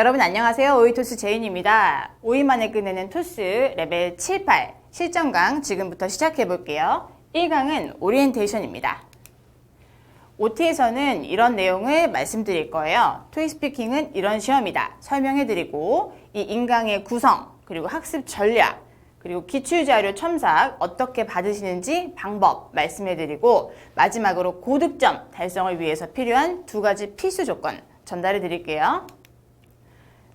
여러분 안녕하세요. 오이토스 제인입니다. 5일 만에 끝내는 토스 레벨 7, 8 실전강 지금부터 시작해 볼게요. 1강은 오리엔테이션입니다. OT에서는 이런 내용을 말씀드릴 거예요. 토익 스피킹은 이런 시험이다. 설명해 드리고 이 인강의 구성, 그리고 학습 전략, 그리고 기출자료 첨삭 어떻게 받으시는지 방법 말씀해 드리고 마지막으로 고득점 달성을 위해서 필요한 두 가지 필수 조건 전달해 드릴게요.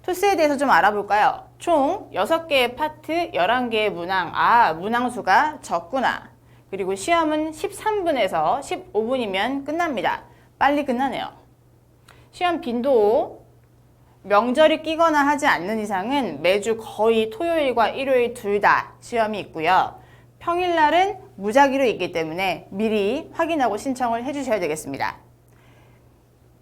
토스에 대해서 좀 알아볼까요? 총 6개의 파트, 11개의 문항. 아, 문항수가 적구나. 그리고 시험은 13분에서 15분이면 끝납니다. 빨리 끝나네요. 시험 빈도 명절이 끼거나 하지 않는 이상은 매주 거의 토요일과 일요일 둘 다 시험이 있고요. 평일날은 무작위로 있기 때문에 미리 확인하고 신청을 해주셔야 되겠습니다.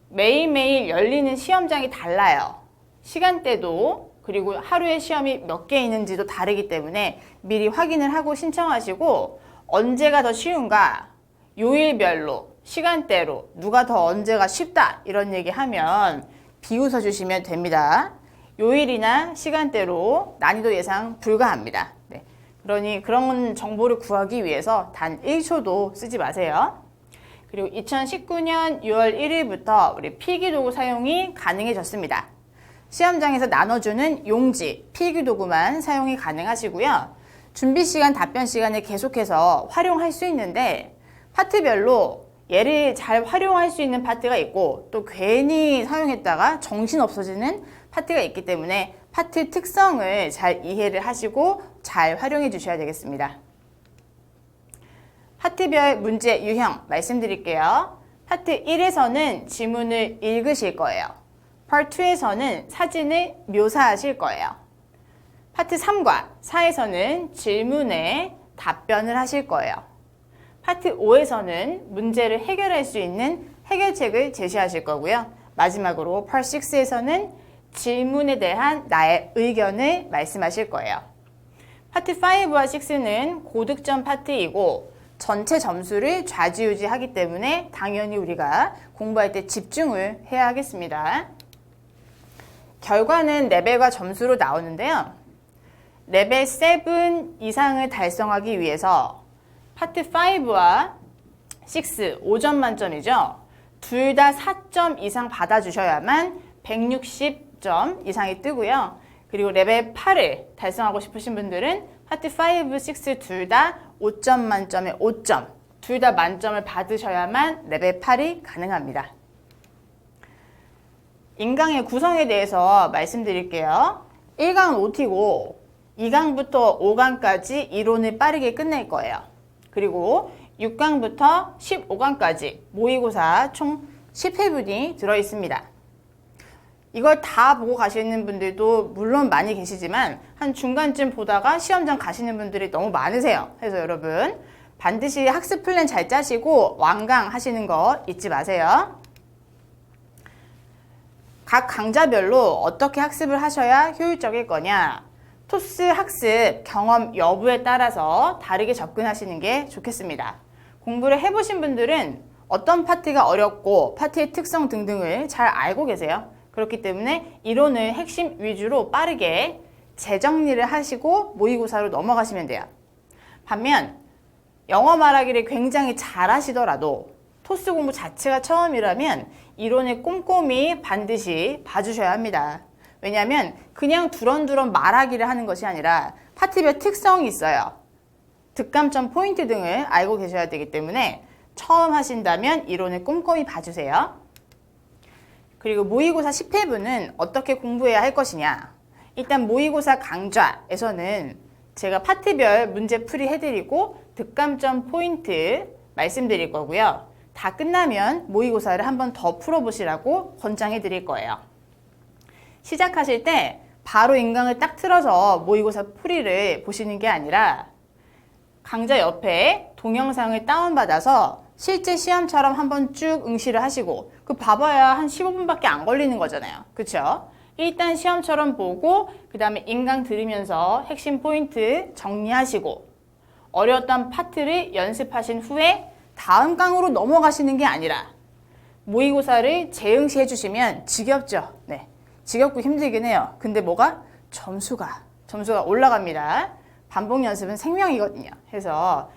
매일매일 열리는 시험장이 달라요. 시간대도 그리고 하루에 시험이 몇 개 있는지도 다르기 때문에 미리 확인을 하고 신청하시고 언제가 더 쉬운가 요일별로 시간대로 누가 더 언제가 쉽다 이런 얘기 하면 비웃어 주시면 됩니다. 요일이나 시간대로 난이도 예상 불가합니다. 네. 그러니 그런 정보를 구하기 위해서 단 1초도 쓰지 마세요. 그리고 2019년 6월 1일부터 우리 필기도구 사용이 가능해졌습니다. 시험장에서 나눠주는 용지, 필기 도구만 사용이 가능하시고요. 준비 시간, 답변 시간에 계속해서 활용할 수 있는데 파트별로 얘를 잘 활용할 수 있는 파트가 있고 또 괜히 사용했다가 정신 없어지는 파트가 있기 때문에 파트 특성을 잘 이해를 하시고 잘 활용해 주셔야 되겠습니다. 파트별 문제 유형 말씀드릴게요. 파트 1에서는 지문을 읽으실 거예요. 파트 2에서는 사진을 묘사하실 거예요. 파트 3과 4에서는 질문에 답변을 하실 거예요. 파트 5에서는 문제를 해결할 수 있는 해결책을 제시하실 거고요. 마지막으로 파트 6에서는 질문에 대한 나의 의견을 말씀하실 거예요. 파트 5와 6는 고득점 파트이고 전체 점수를 좌지우지하기 때문에 당연히 우리가 공부할 때 집중을 해야 하겠습니다. 결과는 레벨과 점수로 나오는데요. 레벨 7 이상을 달성하기 위해서 파트 5와 6 5점 만점이죠. 둘 다 4점 이상 받아주셔야만 160점 이상이 뜨고요. 그리고 레벨 8을 달성하고 싶으신 분들은 파트 5, 6 둘 다 5점 만점에 5점 둘 다 만점을 받으셔야만 레벨 8이 가능합니다. 인강의 구성에 대해서 말씀드릴게요. 1강은 OT고 2강부터 5강까지 이론을 빠르게 끝낼 거예요. 그리고 6강부터 15강까지 모의고사 총 10회분이 들어 있습니다. 이걸 다 보고 가시는 분들도 물론 많이 계시지만 한 중간쯤 보다가 시험장 가시는 분들이 너무 많으세요. 그래서 여러분 반드시 학습 플랜 잘 짜시고 완강 하시는 거 잊지 마세요. 각 강좌별로 어떻게 학습을 하셔야 효율적일 거냐? 토스 학습 경험 여부에 따라서 다르게 접근하시는 게 좋겠습니다. 공부를 해보신 분들은 어떤 파트가 어렵고 파트의 특성 등등을 잘 알고 계세요. 그렇기 때문에 이론을 핵심 위주로 빠르게 재정리를 하시고 모의고사로 넘어가시면 돼요. 반면 영어 말하기를 굉장히 잘 하시더라도 토스 공부 자체가 처음이라면 이론을 꼼꼼히 반드시 봐주셔야 합니다. 왜냐하면 그냥 두런두런 말하기를 하는 것이 아니라 파트별 특성이 있어요. 득감점 포인트 등을 알고 계셔야 되기 때문에 처음 하신다면 이론을 꼼꼼히 봐주세요. 그리고 모의고사 10회분은 어떻게 공부해야 할 것이냐. 일단 모의고사 강좌에서는 제가 파트별 문제 풀이 해드리고 득감점 포인트 말씀드릴 거고요. 다 끝나면 모의고사를 한 번 더 풀어보시라고 권장해 드릴 거예요. 시작하실 때 바로 인강을 딱 틀어서 모의고사 풀이를 보시는 게 아니라 강좌 옆에 동영상을 다운받아서 실제 시험처럼 한번 쭉 응시를 하시고 그 봐봐야 한 15분밖에 안 걸리는 거잖아요. 그쵸? 일단 시험처럼 보고 그 다음에 인강 들으면서 핵심 포인트 정리하시고 어려웠던 파트를 연습하신 후에 다음 강으로 넘어가시는 게 아니라 모의고사를 재응시 해주시면 지겹죠. 네. 지겹고 힘들긴 해요. 근데 뭐가? 점수가, 점수가 올라갑니다. 반복 연습은 생명이거든요. 그래서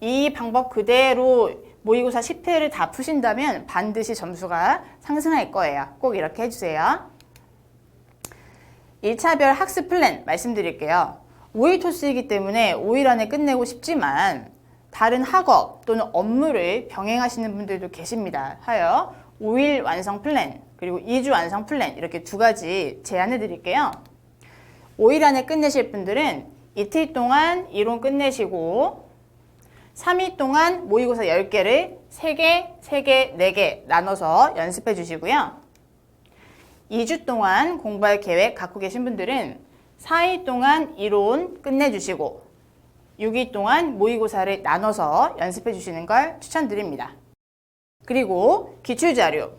이 방법 그대로 모의고사 10회를 다 푸신다면 반드시 점수가 상승할 거예요. 꼭 이렇게 해주세요. 1차별 학습 플랜 말씀드릴게요. 5일 토스이기 때문에 5일 안에 끝내고 싶지만 다른 학업 또는 업무를 병행하시는 분들도 계십니다. 하여 5일 완성 플랜 그리고 2주 완성 플랜 이렇게 두 가지 제안해 드릴게요. 5일 안에 끝내실 분들은 이틀 동안 이론 끝내시고 3일 동안 모의고사 10개를 3개, 3개, 4개 나눠서 연습해 주시고요. 2주 동안 공부할 계획 갖고 계신 분들은 4일 동안 이론 끝내주시고 6일 동안 모의고사를 나눠서 연습해 주시는 걸 추천드립니다. 그리고 기출자료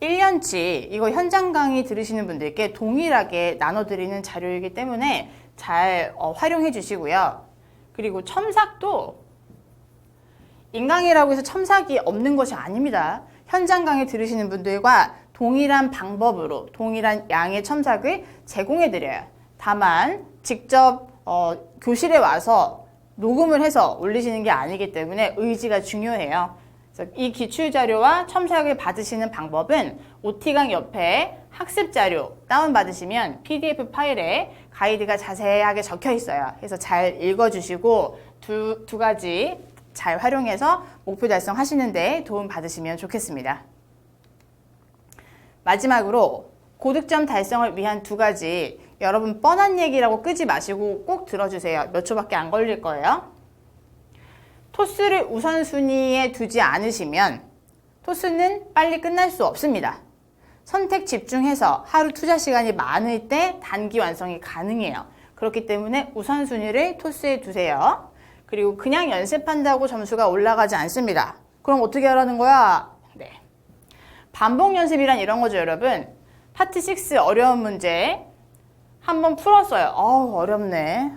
1년치 이거 현장 강의 들으시는 분들께 동일하게 나눠드리는 자료이기 때문에 잘 어, 활용해 주시고요. 그리고 첨삭도 인강이라고 해서 첨삭이 없는 것이 아닙니다. 현장 강의 들으시는 분들과 동일한 방법으로 동일한 양의 첨삭을 제공해 드려요. 다만 직접 어, 교실에 와서 녹음을 해서 올리시는 게 아니기 때문에 의지가 중요해요. 이 기출 자료와 첨삭을 받으시는 방법은 OT강 옆에 학습 자료 다운 받으시면 PDF 파일에 가이드가 자세하게 적혀 있어요. 그래서 잘 읽어주시고 두, 두 가지 잘 활용해서 목표 달성하시는 데 도움 받으시면 좋겠습니다. 마지막으로 고득점 달성을 위한 두 가지 여러분 뻔한 얘기라고 끄지 마시고 꼭 들어주세요. 몇 초밖에 안 걸릴 거예요. 토스를 우선순위에 두지 않으시면 토스는 빨리 끝날 수 없습니다. 선택 집중해서 하루 투자 시간이 많을 때 단기 완성이 가능해요. 그렇기 때문에 우선순위를 토스에 두세요. 그리고 그냥 연습한다고 점수가 올라가지 않습니다. 그럼 어떻게 하라는 거야? 네. 반복 연습이란 이런 거죠, 여러분. 파트 6 어려운 문제 한번 풀었어요. 어우, 어렵네.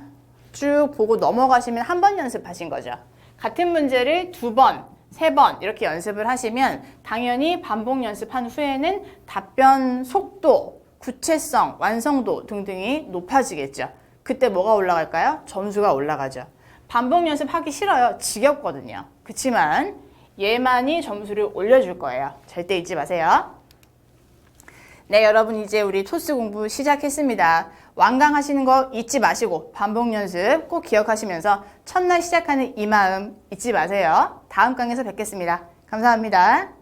쭉 보고 넘어가시면 한 번 연습하신 거죠. 같은 문제를 두 번, 세 번 이렇게 연습을 하시면 당연히 반복 연습한 후에는 답변 속도, 구체성, 완성도 등등이 높아지겠죠. 그때 뭐가 올라갈까요? 점수가 올라가죠. 반복 연습하기 싫어요. 지겹거든요. 그렇지만 얘만이 점수를 올려줄 거예요. 절대 잊지 마세요. 네, 여러분 이제 우리 토스 공부 시작했습니다. 완강 하시는 거 잊지 마시고 반복 연습 꼭 기억하시면서 첫날 시작하는 이 마음 잊지 마세요. 다음 강에서 뵙겠습니다. 감사합니다.